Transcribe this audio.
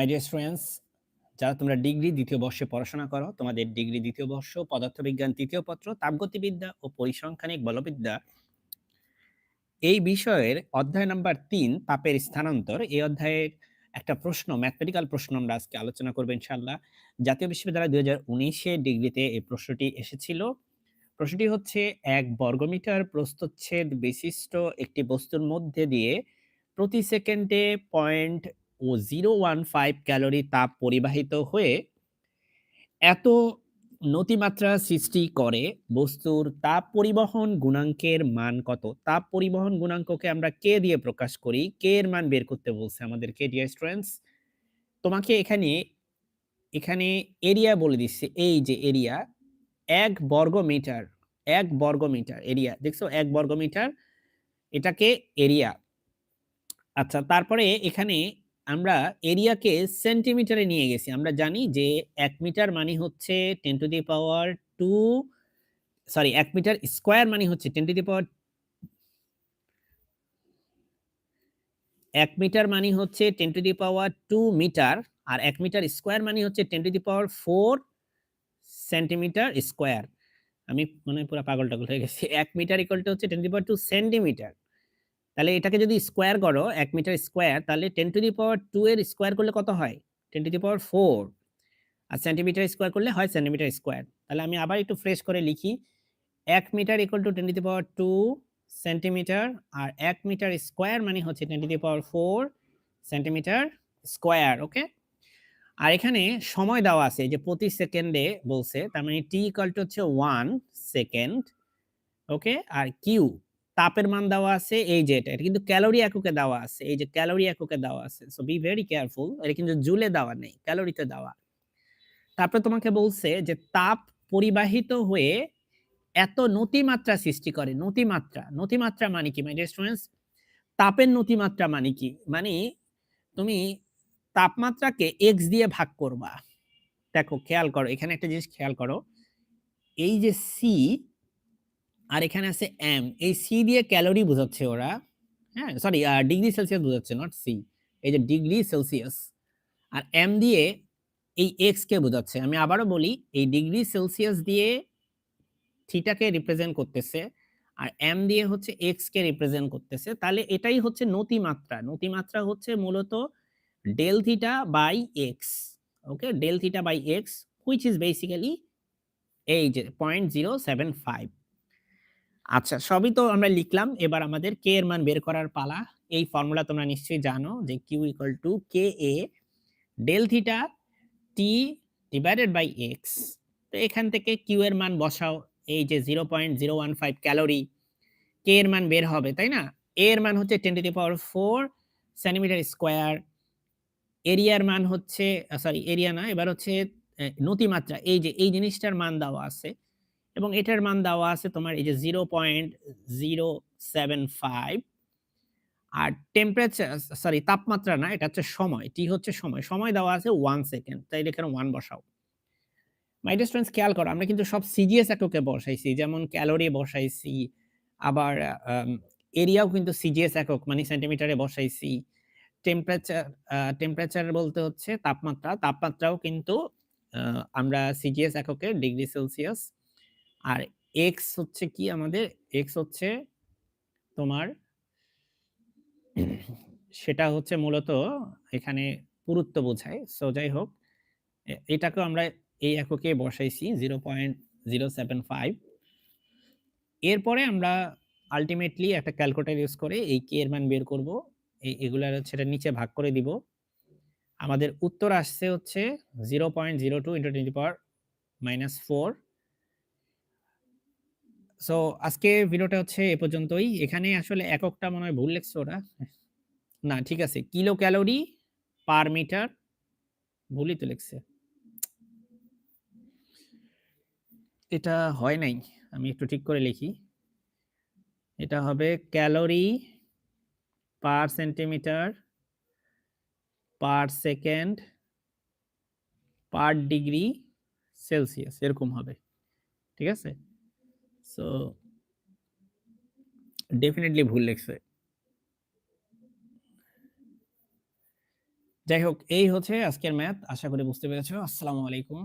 My dear students যারা তোমরা degree দ্বিতীয় বর্ষে পড়াশোনা করো, তোমাদের ডিগ্রি দ্বিতীয় বর্ষ, পদার্থবিজ্ঞান তৃতীয় পত্র, তাপগতিবিদ্যা ও পরিসংখ্যানিক বলবিদ্যা, এই বিষয়ের অধ্যায় নাম্বার তিন তাপের স্থানান্তর, এই অধ্যায়ের একটা প্রশ্ন ম্যাথমেটিক্যাল প্রশ্ন আমরা আজকে আলোচনা করব ইনশাল্লাহ জাতীয় বিশ্ববিদ্যালয় দুই হাজার উনিশে ডিগ্রিতে এই প্রশ্নটি এসেছিল। প্রশ্নটি হচ্ছে, এক বর্গমিটার প্রস্থচ্ছেদ বিশিষ্ট একটি বস্তুর মধ্যে দিয়ে প্রতি সেকেন্ডে point zero one five calorie তাপ পরিবাহিত হয়ে এত নতিমাত্রা সৃষ্টি করে বস্তুর তাপ পরিবহন গুণাঙ্কের মান কত? তাপ পরিবহন গুণাঙ্ককে আমরা কে দিয়ে প্রকাশ করি। কে এর মান বের করতে বলছে আমাদেরকে ডিয়ার স্টুডেন্টস তোমাকে এখানে এখানে এরিয়া বলে দিচ্ছে। এই যে এরিয়া এক বর্গ মিটার এক বর্গ মিটার এরিয়া দেখছ? এক বর্গ মিটার এটাকে এরিয়া আচ্ছা তারপরে এখানে আমরা এরিয়াকে সেন্টিমিটারে নিয়ে গেছি। আমরা জানি যে এক মিটার মানে হচ্ছে ten to the power two, sorry, এক মিটার স্কোয়ার মানে হচ্ছে টেন টু দি পাওয়ার এক মিটার মানে হচ্ছে ten to the power two metre আর এক মিটার স্কোয়ার মানে হচ্ছে ten to the power four centimetre square. আমি মানে পুরো পাগল টাগল হয়ে গেছি। এক মিটার ইকুয়াল টু হচ্ছে ten to the power two centimetre. তাহলে এটাকে যদি স্কোয়ার করো, এক মিটার স্কোয়ার তাহলে ten to the power two এর স্কোয়ার করলে কত হয়? Ten to the power four R centimetre square করলে হয় সেন্টিমিটার স্কোয়ার তাহলে আমি আবার একটু ফ্রেশ করে লিখি। এক metre equal to ten to the power two centimetre আর এক মিটার স্কোয়ার মানে হচ্ছে ten to the power four centimetre square okay আর এখানে সময় দেওয়া আছে যে প্রতি সেকেন্ডে বলছে, তার মানে টি ইকুয়াল টু হচ্ছে ওয়ান সেকেন্ড ওকে আর কিউ তাপের মান দেওয়া আছে, এই যে এটা কিন্তু ক্যালোরি এককে দেওয়া আছে, এই যে ক্যালোরি এককে দেওয়া আছে। সো বি ভেরি কেয়ারফুল এটা কিন্তু জুলে দেওয়া নেই, ক্যালোরিতে দেওয়া। তারপরে তোমাকে বলছে যে, তাপ পরিবাহিত হয়ে এত নতিমাত্রা সৃষ্টি করে, নতিমাত্রা নতিমাত্রা মানে কি? মাই স্টুডেন্টস তাপের নতিমাত্রা মানে কি? মানে তুমি তাপমাত্রাকে এক্স দিয়ে ভাগ করবা। দেখো, খেয়াল করো, এখানে একটা জিনিস খেয়াল করো, এই যে সি আর এখানে আছে এম এই সি দিয়ে ক্যালোরি বোঝাচ্ছে ওরা। হ্যাঁ সরি ডিগ্রি সেলসিয়াস বোঝাচ্ছে নট সি এই যে ডিগ্রি সেলসিয়াস আর এম দিয়ে এই এক্স কে বোঝাচ্ছে। আমি আবারও বলি, এই ডিগ্রি সেলসিয়াস দিয়ে থিটাকে রিপ্রেজেন্ট করতেছে, আর এম দিয়ে হচ্ছে এক্স কে রিপ্রেজেন্ট করতেছে। তাহলে এটাই হচ্ছে নতিমাত্রা। নতিমাত্রা হচ্ছে মূলত del theta by x okay del theta by x which is basically এই যে পয়েন্ট জিরো সেভেন ফাইভ আচ্ছা সবই তো আমরা লিখলাম। এবার আমাদের কে এর মান বের করার পালা। এই ফর্মুলা তোমরা নিশ্চয়ই জানো যে Q equal to K A del theta T divided by x তো এখান থেকে কিউ এর মান বসাও। এই যে zero point zero one five calorie K এর মান বের হবে, তাই না? এ এর মান হচ্ছে ten to the power four centimetre square এরিয়ার মান হচ্ছে সরি এরিয়া না, এবার হচ্ছে নতিমাত্রা। এই যে, এই জিনিসটার মান দেওয়া আছে এবং এটার মান দেওয়া আছে তোমার এই যে zero point zero seven five আর টেম্পারেচার সরি তাপমাত্রা না, এটা হচ্ছে সময় টি হচ্ছে সময় সময় দেওয়া আছে ওয়ান সেকেন্ড তাই এখানে ওয়ান বসাও। মাই ডিস্টেন্স খেয়াল করো, আমরা কিন্তু সব সিজিএস এককে বসাইছি, যেমন ক্যালোরি বসাইছি, আবার এরিয়াও কিন্তু সিজিএস একক মানে সেন্টিমিটারে বসাইছি। টেম্পারেচার টেম্পারেচার বলতে হচ্ছে তাপমাত্রা, তাপমাত্রাও কিন্তু আমরা সিজিএস এককে ডিগ্রি সেলসিয়াস আর এক্স হচ্ছে কি আমাদের? এক্স হচ্ছে তোমার সেটা হচ্ছে মূলত এখানে পুরুত্ব বোঝায়। সো যাই হোক এটাকেও আমরা এই এককে বসাইছি zero point zero seven five এরপরে আমরা আলটিমেটলি একটা ক্যালকুলেটার ইউজ করে এই কে এর মান বের করব। এই এগুলার সেটা নিচে ভাগ করে দিব। আমাদের উত্তর আসছে হচ্ছে zero point zero two into twenty power minus four so আজকে ভিডিওটা হচ্ছে এ পর্যন্তই। এখানে আসলে এককটা মনে হয় ভুল লেখছে ওরা। না, ঠিক আছে। কিলো ক্যালোরি পার মিটার ভুলই তো লিখছে। এটা হয় নাই। আমি একটু ঠিক করে লিখি। এটা হবে calorie per centimetre per second per degree Celsius. এরকম হবে। ঠিক আছে? সো ডেফিনেটলি ভুল লেগছে যাই হোক, এই হচ্ছে আজকের ম্যাথ। আশা করি বুঝতে পেরেছ। আসসালামু আলাইকুম।